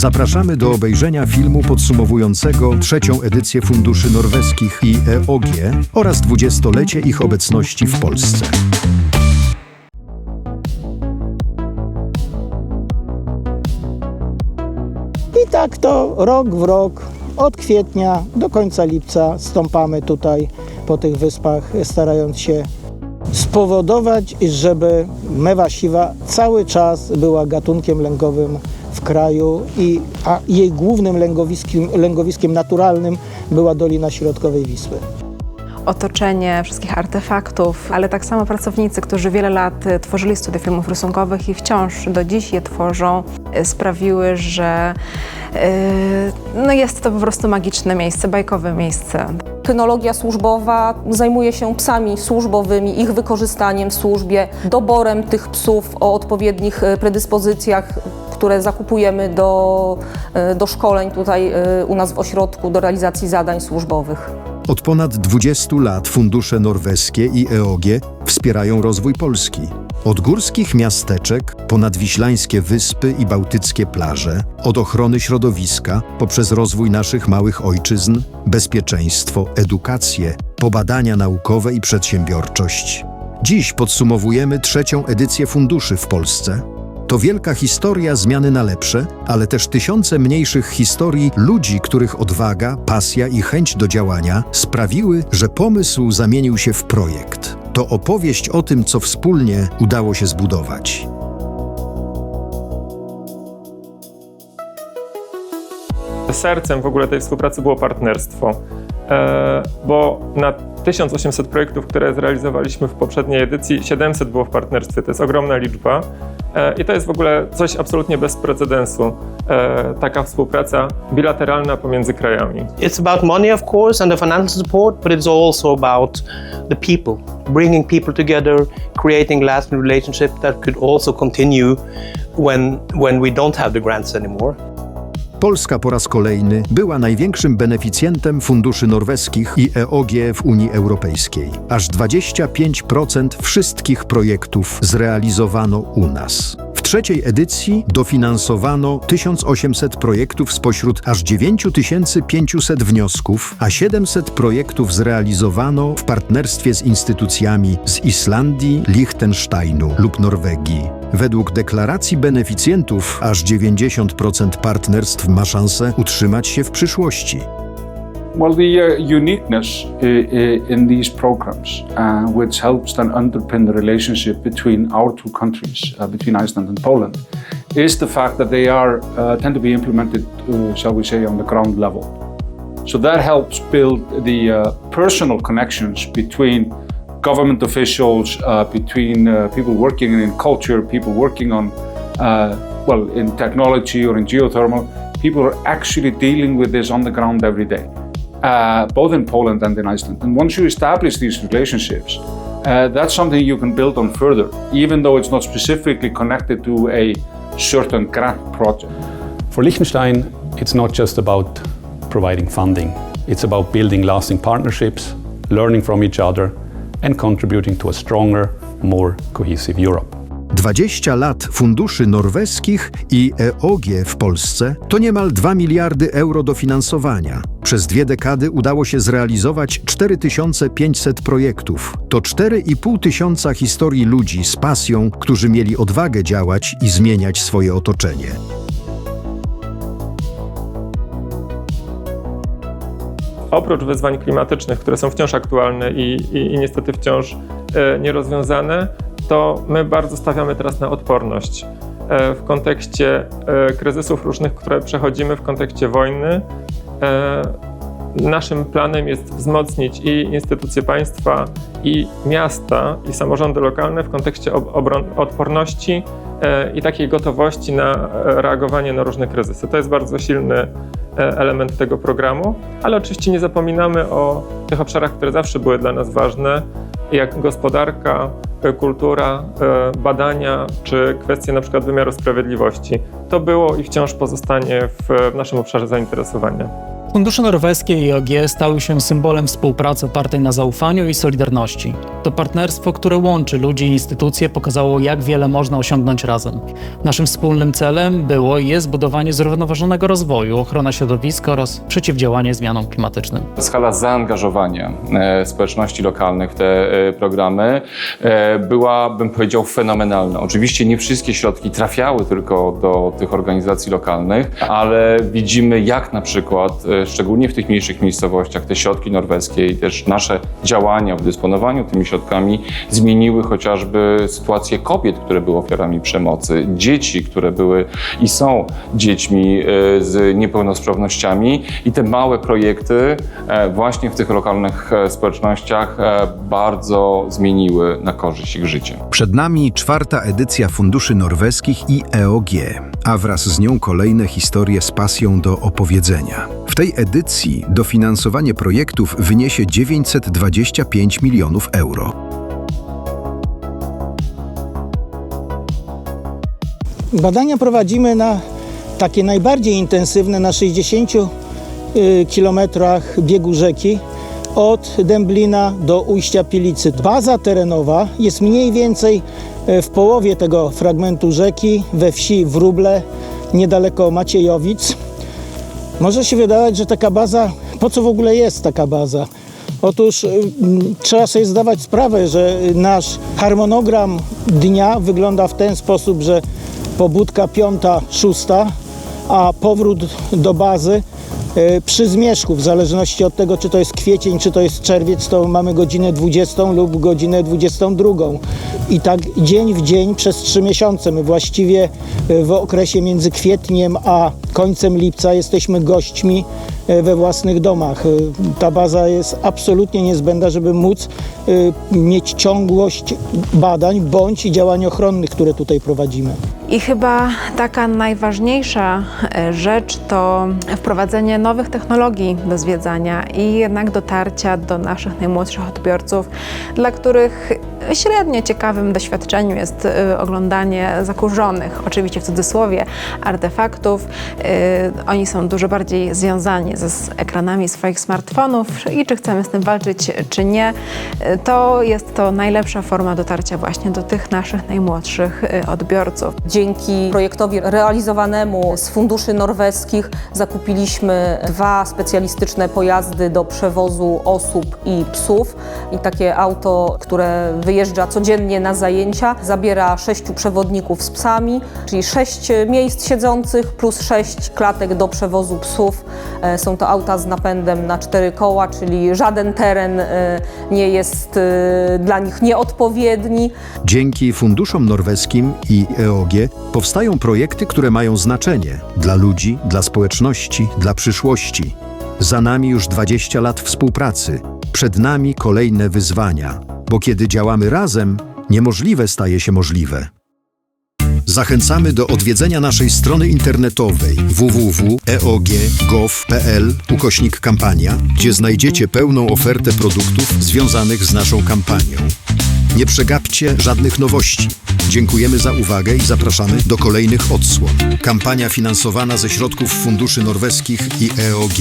Zapraszamy do obejrzenia filmu podsumowującego trzecią edycję Funduszy Norweskich i EOG oraz dwudziestolecie ich obecności w Polsce. I tak to rok w rok, od kwietnia do końca lipca stąpamy tutaj po tych wyspach, starając się spowodować, żeby mewa siwa cały czas była gatunkiem lęgowym w kraju, i, a jej głównym lęgowiskiem, lęgowiskiem naturalnym była Dolina Środkowej Wisły. otoczenie wszystkich artefaktów, ale tak samo pracownicy, którzy wiele lat y, tworzyli studia filmów rysunkowych i wciąż do dziś je tworzą, y, sprawiły, że y, no jest to po prostu magiczne miejsce, bajkowe miejsce. Kynologia służbowa zajmuje się psami służbowymi, ich wykorzystaniem w służbie, doborem tych psów o odpowiednich e, predyspozycjach, które zakupujemy do, e, do szkoleń tutaj e, u nas w ośrodku do realizacji zadań służbowych. Od ponad 20 lat fundusze norweskie i EOG wspierają rozwój Polski. Od górskich miasteczek, ponad wiślańskie wyspy i bałtyckie plaże, od ochrony środowiska, poprzez rozwój naszych małych ojczyzn, bezpieczeństwo, edukację, po badania naukowe i przedsiębiorczość. Dziś podsumowujemy trzecią edycję funduszy w Polsce. To wielka historia zmiany na lepsze, ale też tysiące mniejszych historii ludzi, których odwaga, pasja i chęć do działania sprawiły, że pomysł zamienił się w projekt. To opowieść o tym, co wspólnie udało się zbudować. Sercem w ogóle tej współpracy było partnerstwo, bo na 1800 projektów, które zrealizowaliśmy w poprzedniej edycji, 700 było w partnerstwie. To jest ogromna liczba e, i to jest w ogóle coś absolutnie bez precedensu. E, taka współpraca bilateralna pomiędzy krajami. It's about money, of course, and the financial support, but it's also about the people, bringing people together, creating lasting relationship that could also continue when when we don't have the grants anymore. Polska po raz kolejny była największym beneficjentem funduszy norweskich i EOG w Unii Europejskiej. Aż 25% wszystkich projektów zrealizowano u nas. W trzeciej edycji dofinansowano 1800 projektów spośród aż 9500 wniosków, a 700 projektów zrealizowano w partnerstwie z instytucjami z Islandii, Liechtensteinu lub Norwegii. Według deklaracji beneficjentów aż 90% partnerstw ma szansę utrzymać się w przyszłości. Well, the uh, uniqueness i- i- in these programs, uh, which helps then underpin the relationship between our two countries, uh, between Iceland and Poland, is the fact that they are uh, tend to be implemented, uh, shall we say, on the ground level. So that helps build the uh, personal connections between government officials, uh, between uh, people working in culture, people working on, uh, well, in technology or in geothermal. People are actually dealing with this on the ground every day, both in Poland and in Iceland. And once you establish these relationships, uh, that's something you can build on further, even though it's not specifically connected to a certain grant project. For Liechtenstein, it's not just about providing funding, it's about building lasting partnerships, learning from each other, and contributing to a stronger, more cohesive Europe. 20 lat funduszy norweskich i EOG w Polsce to niemal 2 miliardy euro dofinansowania. Przez dwie dekady udało się zrealizować 4500 projektów. To 4,5 tysiąca historii ludzi z pasją, którzy mieli odwagę działać i zmieniać swoje otoczenie. Oprócz wyzwań klimatycznych, które są wciąż aktualne i, i, i niestety wciąż e, nierozwiązane, to my bardzo stawiamy teraz na odporność. E, w kontekście e, kryzysów różnych, które przechodzimy, w kontekście wojny, naszym planem jest wzmocnić i instytucje państwa, i miasta, i samorządy lokalne w kontekście odporności e, i takiej gotowości na e, reagowanie na różne kryzysy. To jest bardzo silny e, element tego programu, ale oczywiście nie zapominamy o tych obszarach, które zawsze były dla nas ważne, jak gospodarka, kultura, badania czy kwestie na przykład wymiaru sprawiedliwości. To było i wciąż pozostanie w naszym obszarze zainteresowania. Fundusze norweskie i OG stały się symbolem współpracy opartej na zaufaniu i solidarności. To partnerstwo, które łączy ludzi i instytucje, pokazało, jak wiele można osiągnąć razem. Naszym wspólnym celem było i jest budowanie zrównoważonego rozwoju, ochrona środowiska oraz przeciwdziałanie zmianom klimatycznym. Skala zaangażowania e, społeczności lokalnych w te e, programy e, była, bym powiedział, fenomenalna. Oczywiście nie wszystkie środki trafiały tylko do tych organizacji lokalnych, ale widzimy, jak na przykład, szczególnie w tych mniejszych miejscowościach, te środki norweskie i też nasze działania w dysponowaniu tymi środkami zmieniły chociażby sytuację kobiet, które były ofiarami przemocy, dzieci, które były i są dziećmi e, z niepełnosprawnościami i te małe projekty e, właśnie w tych lokalnych e, społecznościach bardzo zmieniły na korzyść ich życie. Przed nami czwarta edycja Funduszy Norweskich i EOG, a wraz z nią kolejne historie z pasją do opowiedzenia. Tej edycji dofinansowanie projektów wyniesie 925 milionów euro. Badania prowadzimy na takie najbardziej intensywne na 60 y, kilometrach biegu rzeki od Dęblina do ujścia Pilicy. Baza terenowa jest mniej więcej y, w połowie tego fragmentu rzeki we wsi Wróble, niedaleko Maciejowic. Może się wydawać, że taka baza, po co w ogóle jest taka baza? Otóż y, mm, trzeba sobie zdawać sprawę, że nasz harmonogram dnia wygląda w ten sposób, że pobudka piąta, szósta, a powrót do bazy y, przy zmierzchu, w zależności od tego, czy to jest kwiecień, czy to jest czerwiec, to mamy godzinę 20 lub godzinę 22. I tak dzień w dzień przez trzy miesiące. My właściwie y, w okresie między kwietniem a końcem lipca jesteśmy gośćmi y, we własnych domach. Y, Ta baza jest absolutnie niezbędna, żeby móc y, mieć ciągłość badań bądź działań ochronnych, które tutaj prowadzimy. I chyba taka najważniejsza e, rzecz to wprowadzenie nowych technologii do zwiedzania i jednak dotarcia do naszych najmłodszych odbiorców, dla których średnio ciekawym doświadczeniem jest e, oglądanie zakurzonych, oczywiście w cudzysłowie, artefaktów. E, Oni są dużo bardziej związani z ekranami swoich smartfonów i czy chcemy z tym walczyć, czy nie, e, to jest to najlepsza forma dotarcia właśnie do tych naszych najmłodszych e, odbiorców. Dzięki projektowi realizowanemu z funduszy norweskich zakupiliśmy dwa specjalistyczne pojazdy do przewozu osób i psów. I takie auto, które wyjeżdża codziennie na zajęcia, zabiera sześciu przewodników z psami, czyli sześć miejsc siedzących plus sześć klatek do przewozu psów. E, Są to auta z napędem na cztery koła, czyli żaden teren e, nie jest e, dla nich nieodpowiedni. Dzięki funduszom norweskim i EOG powstają projekty, które mają znaczenie dla ludzi, dla społeczności, dla przyszłości. Za nami już 20 lat współpracy, przed nami kolejne wyzwania, bo kiedy działamy razem, niemożliwe staje się możliwe. Zachęcamy do odwiedzenia naszej strony internetowej www.eog.gov.pl ukośnik kampania, gdzie znajdziecie pełną ofertę produktów związanych z naszą kampanią. Nie przegapcie żadnych nowości. Dziękujemy za uwagę i zapraszamy do kolejnych odsłon. Kampania finansowana ze środków funduszy norweskich i EOG.